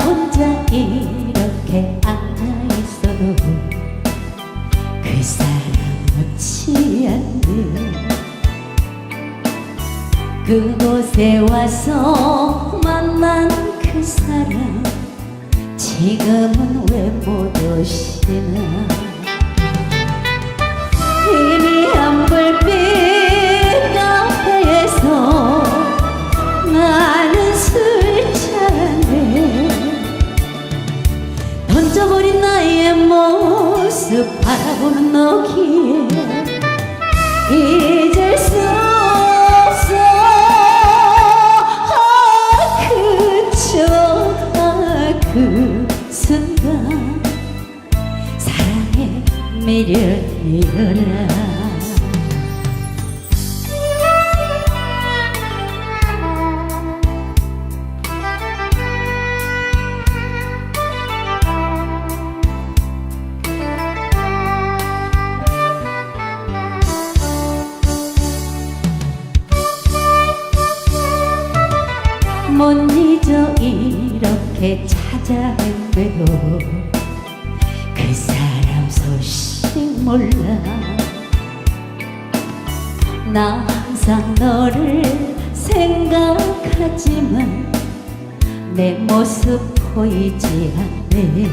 혼자 이렇게 앉아있어도 그 사람 놓지 않는. 그곳에 와서 만난 그 사람 지금은 왜 못해 모습 바라보는 너기에 잊을 수 없어. 아, 그저 아, 그 순간 사랑의 매력이여라 못 잊어 이렇게 찾아 헤매도 그 사람 소식 몰라. 나 항상 너를 생각하지만 내 모습 보이지 않네.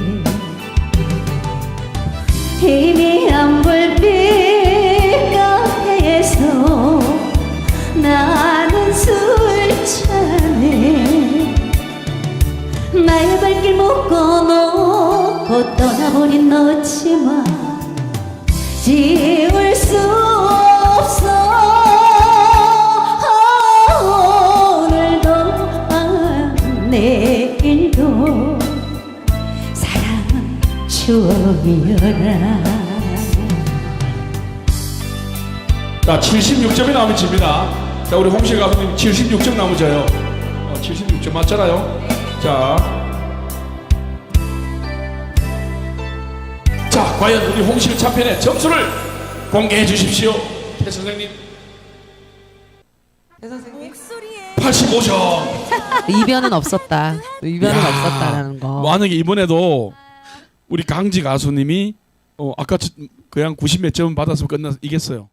희미한 불빛 카페에서 나 발길 묶어 놓고 떠나버린 너지만 지울 수 없어 오늘도 아, 내일도 사랑은 추억이여라 자, 76점이 나오면 집니다. 자, 우리 홍실 가수님 76점 나오져요. 어, 76점 맞잖아요. 자. 과연 우리 홍실 참편의 점수를 공개해 주십시오. 태 선생님. 배 선생님 85점. 이변은 없었다. 이변은 야, 없었다라는 거. 만약에 이번에도 우리 강지 가수님이 어, 아까 저- 그냥 90 몇 점 받았으면 끝나 이겼어요.